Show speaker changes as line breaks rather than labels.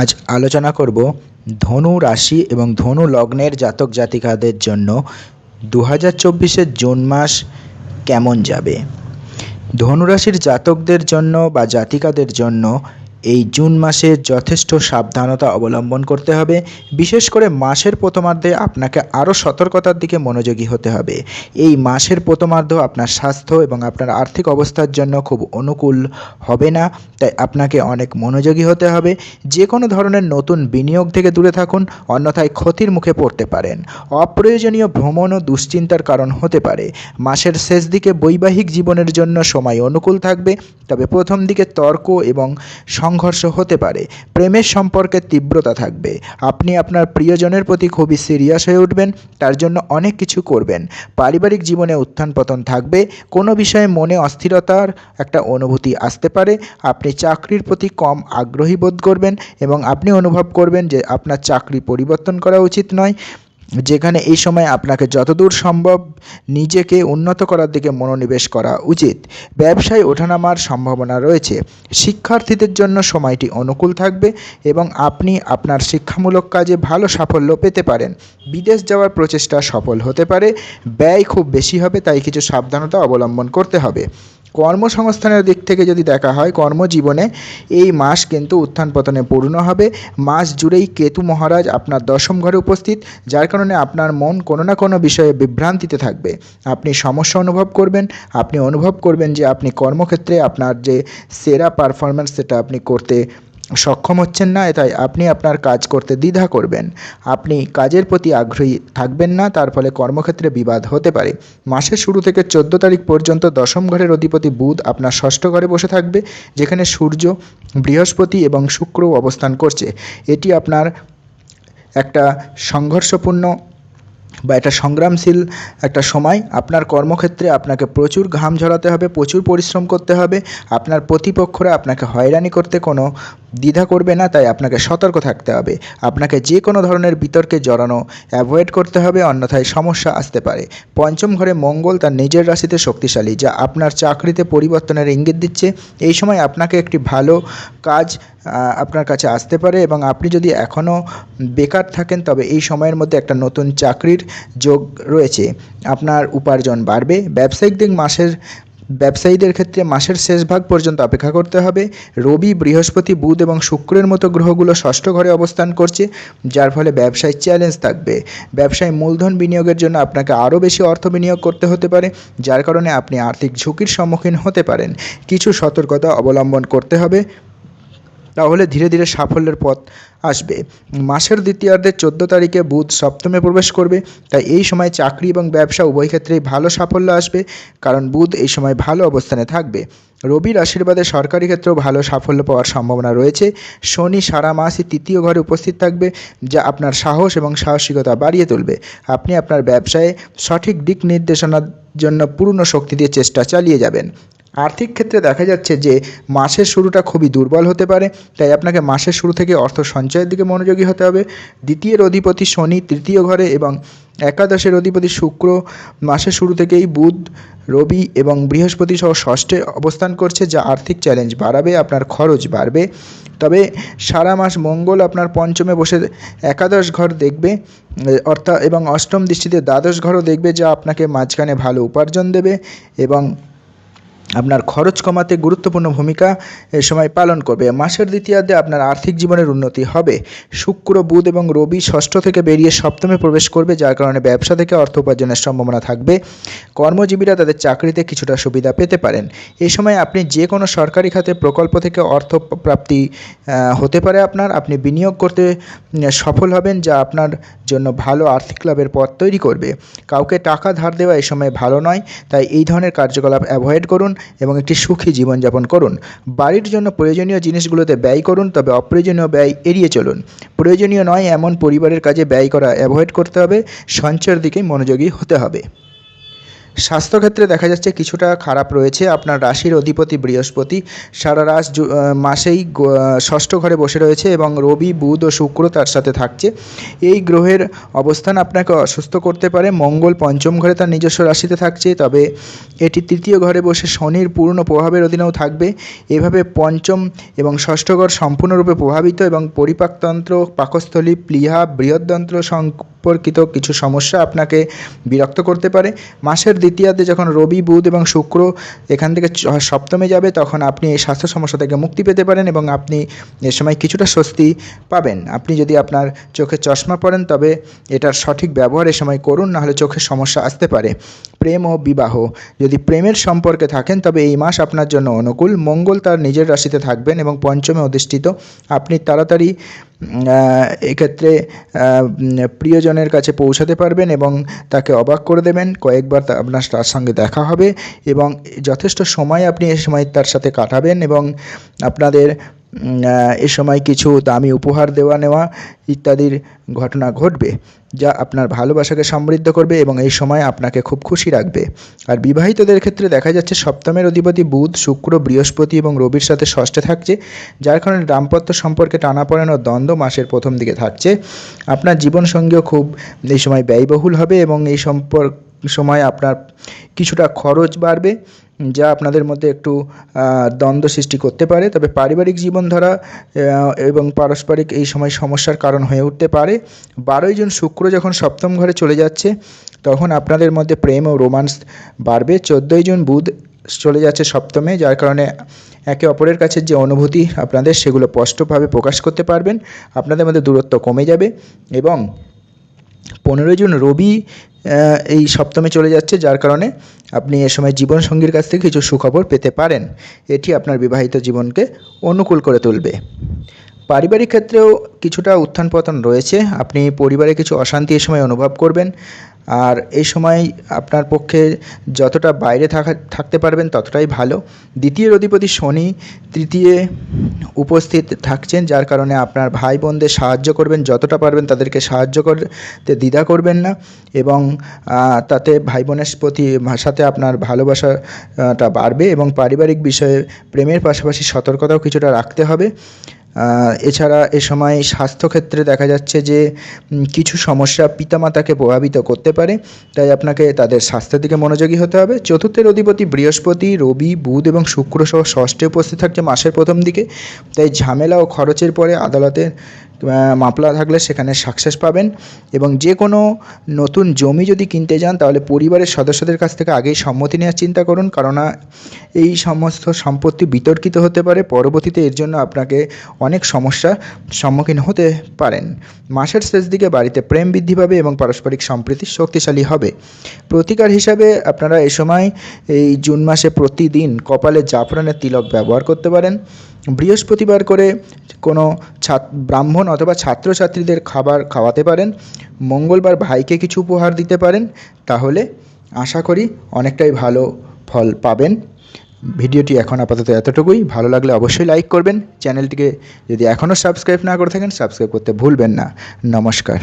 আজ আলোচনা করব ধনু রাশি এবং ধনু লগ্নের জাতক জাতিকাদের জন্য দু হাজার চব্বিশের জুন মাস কেমন যাবে? ধনু রাশির জাতকদের জন্য বা জাতিকাদের জন্য এই জুন মাসে যথেষ্ট সাবধানতা অবলম্বন করতে হবে। বিশেষ করে মাসের প্রথমার্ধে আপনাকে আরও সতর্কতার দিকে মনোযোগী হতে হবে। এই মাসের প্রথমার্ধ আপনার স্বাস্থ্য এবং আপনার আর্থিক অবস্থার জন্য খুব অনুকূল হবে না, তাই আপনাকে অনেক মনোযোগী হতে হবে। যে কোনো ধরনের নতুন বিনিয়োগ থেকে দূরে থাকুন, অন্যথায় ক্ষতির মুখে পড়তে পারেন। অপ্রয়োজনীয় ভ্রমণ ও দুশ্চিন্তার কারণ হতে পারে। মাসের শেষ দিকে বৈবাহিক জীবনের জন্য সময় অনুকূল থাকবে, তবে প্রথম দিকে তর্ক এবং সংঘর্ষ হতে পারে। প্রেমের সম্পর্কে তীব্রতা থাকবে। আপনি আপনার প্রিয়জনের প্রতি খুবই সিরিয়াস হয়ে উঠবেন, তার জন্য অনেক কিছু করবেন। পারিবারিক জীবনে উত্থান পতন থাকবে, কোনো বিষয়ে মনে অস্থিরতার একটা অনুভূতি আসতে পারে। আপনি চাকরির প্রতি কম আগ্রহী বোধ করবেন এবং আপনি অনুভব করবেন যে আপনার চাকরি পরিবর্তন করা উচিত নয়। যেখানে এই সময় আপনাকে যতদূর সম্ভব নিজেকে উন্নত করার দিকে মনোনিবেশ করা উচিত। ব্যবসায় ওঠানামার সম্ভাবনা রয়েছে। শিক্ষার্থীদের জন্য সময়টি অনুকূল থাকবে এবং আপনি আপনার শিক্ষামূলক কাজে ভালো সাফল্য পেতে পারেন। বিদেশ যাওয়ার প্রচেষ্টা সফল হতে পারে। ব্যয় খুব বেশি হবে, তাই কিছু সাবধানতা অবলম্বন করতে হবে। কর্মসংস্থানের দিক থেকে যদি দেখা হয়, কর্মজীবনে এই মাস কিন্তু উত্থান পতনে পূর্ণ হবে। মাস জুড়েই কেতু মহারাজ আপনার দশম ঘরে উপস্থিত, যার কারণে আপনার মন কোনো না কোনো বিষয়ে বিভ্রান্তিতে থাকবে। আপনি সমস্যা অনুভব করবেন, আপনি অনুভব করবেন যে আপনি কর্মক্ষেত্রে আপনার যে সেরা পারফরম্যান্স সেটা আপনি করতে সক্ষম হচ্ছেন না তাই আপনি আপনার কাজ করতে দ্বিধা করবেন। আপনি কাজের প্রতি আগ্রহী থাকবেন না, তার ফলে কর্মক্ষেত্রে বিবাদ হতে পারে। মাসের শুরু থেকে চোদ্দ তারিখ পর্যন্ত দশম ঘরের অধিপতি বুধ আপনার ষষ্ঠ ঘরে বসে থাকবে, যেখানে সূর্য, বৃহস্পতি এবং শুক্র অবস্থান করছে। এটি আপনার একটা সংঘর্ষপূর্ণ বা একটা সংগ্রামশীল একটা সময়। আপনার কর্মক্ষেত্রে আপনাকে প্রচুর ঘাম ঝরাতে হবে, প্রচুর পরিশ্রম করতে হবে। আপনার প্রতিপক্ষরা আপনাকে হয়রানি করতে কোনো দ্বিধা করবে না, তাই আপনাকে সতর্ক থাকতে হবে। আপনাকে যে কোনো ধরনের বিতর্কে জড়ানো, অ্যাভয়েড করতে হবে, অন্যথায় সমস্যা আসতে পারে। পঞ্চম ঘরে মঙ্গল তার নিজের রাশিতে শক্তিশালী, যা আপনার চাকরিতে পরিবর্তনের ইঙ্গিত দিচ্ছে। এই সময় আপনাকে একটি ভালো কাজ আপনার কাছে আসতে পারে এবং আপনি যদি এখনও বেকার থাকেন, তবে এই সময়ের মধ্যে একটা নতুন চাকরির যোগ রয়েছে। আপনার উপার্জন বাড়বে। ব্যবসায়িক দিক মাসের ব্যবসায়ীদের ক্ষেত্রে মাসের শেষ ভাগ পর্যন্ত অপেক্ষা করতে হবে। রবি, বৃহস্পতি, বুধ এবং শুক্রের মতো গ্রহগুলো ষষ্ঠ ঘরে অবস্থান করছে, যার ফলে ব্যবসায় চ্যালেঞ্জ থাকবে। ব্যবসায় মূলধন বিনিয়োগের জন্য আপনাকে আরও বেশি অর্থ বিনিয়োগ করতে হতে পারে, যার কারণে আপনি আর্থিক ঝুঁকির সম্মুখীন হতে পারেন। কিছু সতর্কতা অবলম্বন করতে হবে। তাহলে ধীরে ধীরে সাফল্যের পথ আসবে। মাসের দ্বিতীয়ার্ধের চোদ্দ তারিখে বুধ সপ্তমে প্রবেশ করবে, তাই এই সময় চাকরি এবং ব্যবসা উভয় ক্ষেত্রেই ভালো সাফল্য আসবে, কারণ বুধ এই সময় ভালো অবস্থানে থাকবে। রবির আশীর্বাদে সরকারি ক্ষেত্রেও ভালো সাফল্য পাওয়ার সম্ভাবনা রয়েছে। শনি সারা মাসই তৃতীয় ঘরে উপস্থিত থাকবে, যা আপনার সাহস এবং সাহসিকতা বাড়িয়ে তুলবে। আপনি আপনার ব্যবসায়ে সঠিক দিক নির্দেশনার জন্য পূর্ণ শক্তি দিয়ে চেষ্টা চালিয়ে যাবেন। আর্থিক ক্ষেত্রে দেখা যাচ্ছে যে, মাসের শুরুটা খুবই দুর্বল হতে পারে, তাই আপনাকে মাসের শুরু থেকে অর্থ সঞ্চয়ের দিকে মনোযোগী হতে হবে। দ্বিতীয়ের অধিপতি শনি তৃতীয় ঘরে এবং একাদশের অধিপতি শুক্র মাসের শুরু থেকেই বুধ, রবি এবং বৃহস্পতি সহ ষষ্ঠে অবস্থান করছে, যা আর্থিক চ্যালেঞ্জ বাড়াবে, আপনার খরচ বাড়বে। তবে সারা মাস মঙ্গল আপনার পঞ্চমে বসে একাদশ ঘর দেখবে অর্থাৎ এবং অষ্টম দৃষ্টিতে দ্বাদশ ঘরও দেখবে, যা আপনাকে মাঝখানে ভালো উপার্জন দেবে এবং আপনার খরচ কমাতে গুরুত্বপূর্ণ ভূমিকা এ সময় পালন করবে। মাসের দ্বিতীয়ার্ধে আপনার আর্থিক জীবনের উন্নতি হবে। শুক্র, বুধ এবং রবি ষষ্ঠ থেকে বেরিয়ে সপ্তমে প্রবেশ করবে, যার কারণে ব্যবসা থেকে অর্থ উপার্জনের সম্ভাবনা থাকবে। কর্মজীবীরা তাদের চাকরিতে কিছুটা সুবিধা পেতে পারেন। এই সময় আপনি যে কোনো সরকারি খাতে প্রকল্প থেকে অর্থ প্রাপ্তি হতে পারে আপনার। আপনি বিনিয়োগ করতে সফল হবেন, যা আপনার জন্য ভালো আর্থিক লাভের পথ তৈরি করবে। কাউকে টাকা ধার দেওয়া এ সময় ভালো নয়, তাই এই ধরনের কার্যকলাপ অ্যাভয়েড করুন। এবং একটি সুখী জীবনযাপন করুন। বাড়ির জন্য প্রয়োজনীয় জিনিসগুলোতে ব্যয় করুন, তবে অপ্রয়োজনীয় ব্যয় এড়িয়ে চলুন। প্রয়োজনীয় নয়, এমন পরিবারের কাজে ব্যয় করা অ্যাভয়েড করতে হবে। সঞ্চয়ের দিকে মনোযোগী হতে হবে। স্বাস্থ্যক্ষেত্রে দেখা যাচ্ছে কিছুটা খারাপ রয়েছে। আপনার রাশির অধিপতি বৃহস্পতি সারা জু- মাসেই ষষ্ঠ ঘরে বসে রয়েছে এবং রবি, বুধ ও শুক্র তার সাথে থাকছে। এই গ্রহের অবস্থান আপনাকে অসুস্থ করতে পারে। মঙ্গল পঞ্চম ঘরে তার নিজস্ব রাশিতে থাকছে, তবে এটি তৃতীয় ঘরে বসে শনির পূর্ণ প্রভাবের অধীনেও থাকবে। এভাবে পঞ্চম এবং ষষ্ঠ ঘর সম্পূর্ণরূপে প্রভাবিত এবং পরিপাকতন্ত্র, পাকস্থলী, প্লীহা বৃহদন্ত্র সম্পর্কিত কিছু সমস্যা আপনাকে বিরক্ত করতে পারে। মাসের দ্বিতীয়ার্ধে যখন রবি, বুধ এবং শুক্র এখান থেকে সপ্তমে যাবে, তখন আপনি এই স্বাস্থ্য সমস্যা থেকে মুক্তি পেতে পারেন এবং আপনি এ সময় কিছুটা স্বস্তি পাবেন। আপনি যদি আপনার চোখে চশমা পরেন, তবে এটার সঠিক ব্যবহার এ সময় করুন নাহলে চোখের সমস্যা আসতে পারে। প্রেম ও বিবাহ, যদি প্রেমের সম্পর্কে থাকেন, তবে এই মাস আপনার জন্য অনুকূল। মঙ্গল তার নিজের রাশিতে থাকবেন এবং পঞ্চমে অধিষ্ঠিত। আপনি তাড়াতাড়ি এক্ষেত্রে প্রিয়জনের কাছে পৌঁছাতে পারবেন এবং তাকে অবাক করে দেবেন। কয়েকবার আপনার তার সঙ্গে দেখা হবে এবং যথেষ্ট সময় আপনি এ সময় তার সাথে কাটাবেন এবং আপনাদের এ সময় কিছু দামি উপহার দেওয়া নেওয়া ইত্যাদির ঘটনা ঘটবে, যা আপনার ভালোবাসাকে সমৃদ্ধ করবে এবং এই সময় আপনাকে খুব খুশি রাখবে। আর বিবাহিতদের ক্ষেত্রে দেখা যাচ্ছে সপ্তমের অধিপতি বুধ, শুক্র, বৃহস্পতি এবং রবির সাথে ষষ্ঠে থাকছে, যার কারণে দাম্পত্য সম্পর্কে টানাপোড়েন ও দ্বন্দ্ব মাসের প্রথম দিকে থাকছে। আপনার জীবনসঙ্গীও খুব, এই সময় ব্যয়বহুল হবে এবং এই সম্পর্ক সময় আপনার কিছুটা খরচ বাড়বে, যা আপনাদের মধ্যে একটু দ্বন্দ্ব সৃষ্টি করতে পারে। তবে পারিবারিক জীবনধারা এবং পারস্পরিক এই সময় সমস্যার কারণ হয়ে উঠতে পারে। বারোই জুন শুক্র যখন সপ্তম ঘরে চলে যাচ্ছে, তখন আপনাদের মধ্যে প্রেম ও রোমান্স বাড়বে। চোদ্দোই জুন বুধ চলে যাচ্ছে সপ্তমে, যার কারণে একে অপরের কাছে যে অনুভূতি আপনাদের, সেগুলো স্পষ্টভাবে প্রকাশ করতে পারবেন। আপনাদের মধ্যে দূরত্ব কমে যাবে এবং পনেরোই জুন রবি এই সপ্তমে চলে যাচ্ছে, যার কারণে আপনি এ সময় জীবনসঙ্গীর কাছ থেকে কিছু সুখবর পেতে পারেন। এটি আপনার বিবাহিত জীবনকে অনুকূল করে তুলবে। পারিবারিক ক্ষেত্রেও কিছুটা উত্থান পতন রয়েছে। আপনি পরিবারে কিছু অশান্তি এ সময় অনুভব করবেন। আর এই সময় আপনার পক্ষে যতটা বাইরে থাকা, থাকতে পারবেন ততটাই ভালো। দ্বিতীয় অধিপতি শনি তৃতীয় উপস্থিত থাকছেন, যার কারণে আপনার ভাই বোনদের সাহায্য করবেন। যতটা পারবেন তাদেরকে সাহায্য করতে দ্বিধা করবেন না এবং তাতে ভাই বোনের প্রতি সাথে আপনার ভালোবাসাটা বাড়বে এবং পারিবারিক বিষয়ে প্রেমের পাশাপাশি সতর্কতাও কিছুটা রাখতে হবে। এছাড়া এ সময় স্বাস্থ্যক্ষেত্রে দেখা যাচ্ছে যে কিছু সমস্যা পিতামাতাকে প্রভাবিত করতে পারে, তাই আপনাকে তাদের স্বাস্থ্যের দিকে মনোযোগী হতে হবে। চতুর্থের অধিপতি বৃহস্পতি, রবি, বুধ এবং শুক্র সহ ষষ্ঠে উপস্থিত থাকছে মাসের প্রথম দিকে, তাই ঝামেলা ও খরচের পরে আদালতে মামলা থাকলে সেখানে সাকসেস পাবেন এবং যে কোনো নতুন জমি যদি কিনতে যান, তাহলে পরিবারের সদস্যদের কাছ থেকে আগেই সম্মতি নেওয়ার চিন্তা করুন। কেননা এই সমস্ত সম্পত্তি বিতর্কিত হতে পারে, পরবর্তীতে এর জন্য আপনাকে অনেক সমস্যার সম্মুখীন হতে পারেন। মাসের শেষ দিকে বাড়িতে প্রেম বৃদ্ধি পাবে এবং পারস্পরিক সম্প্রীতি শক্তিশালী হবে। প্রতিকার হিসাবে আপনারা এ সময় এই জুন মাসে প্রতিদিন কপালে জাফরানের তিলক ব্যবহার করতে পারেন। বৃহস্পতিবার করে কোনো ব্রাহ্মণ অথবা ছাত্রছাত্রীদের খাবার খাওয়াতে পারেন, মঙ্গলবার ভাইকে কিছু উপহার দিতে পারেন, তাহলে আশা করি অনেকটাই ভালো ফল পাবেন। ভিডিওটি এখন আপাতত এতটুকুই। ভালো লাগলে অবশ্যই লাইক করবেন। চ্যানেলটিকে যদি এখনও সাবস্ক্রাইব না করে থাকেন, সাবস্ক্রাইব করতে ভুলবেন না। নমস্কার।